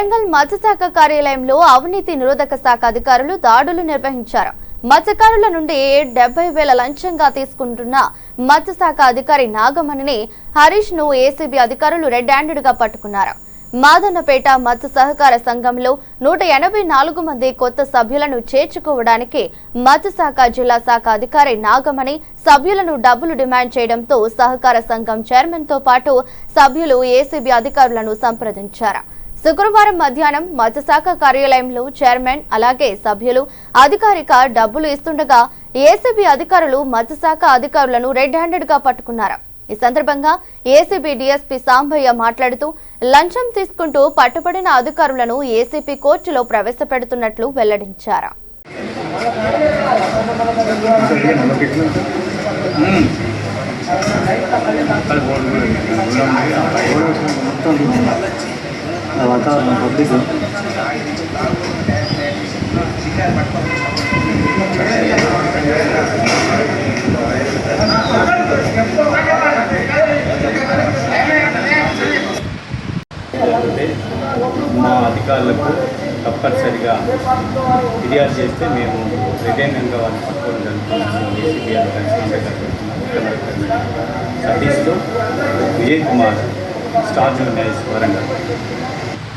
వరంగల్ మత్స్యశాఖ కార్యాలయంలో అవినీతి నిరోధక శాఖ అధికారులు దాడులు నిర్వహించారు. మత్స్యకారుల నుండి డెబ్బై వేల లంచంగా తీసుకుంటున్న మత్స్యశాఖ అధికారి నాగమణిని హరీష్ను ఏసీబీ అధికారులు రెడ్ హ్యాండెడ్గా పట్టుకున్నారు. మాదన్నపేట మత్స్య సహకార సంఘంలో నూట ఎనభై నాలుగు మంది కొత్త సభ్యులను చేర్చుకోవడానికి మత్స్యశాఖ జిల్లా శాఖ అధికారి నాగమణి సభ్యులను డబ్బులు డిమాండ్ చేయడంతో సహకార సంఘం చైర్మన్తో పాటు సభ్యులు ఏసీబీ అధికారులను సంప్రదించారు. శుక్రవారం మధ్యాహ్నం మత్స్యశాఖ కార్యాలయంలో చైర్మన్ అలాగే సభ్యులు అధికారిక డబ్బులు ఇస్తుండగా ఏసీబీ అధికారులు మత్స్యశాఖ అధికారులను రెడ్ హ్యాండెడ్గా పట్టుకున్నారు. ఈ సందర్భంగా ఏసీబీ డీఎస్పీ సాంబయ్య మాట్లాడుతూ లంచం తీసుకుంటూ పట్టుబడిన అధికారులను ఏసీపీ కోర్టులో ప్రవేశపెడుతున్నట్లు వెల్లడించారు. Hmm. వాతావరణం పబ్లిక్ మా అధికారులకు తప్పనిసరిగా ఫిర్యాదు చేస్తే మేము రిటైన్గా వాళ్ళని పట్టుకోవడం జరుగుతుంది ఏసీబీ అధికారి విజయ్ కుమార్ స్టార్ న్యూస్ వరంగల్.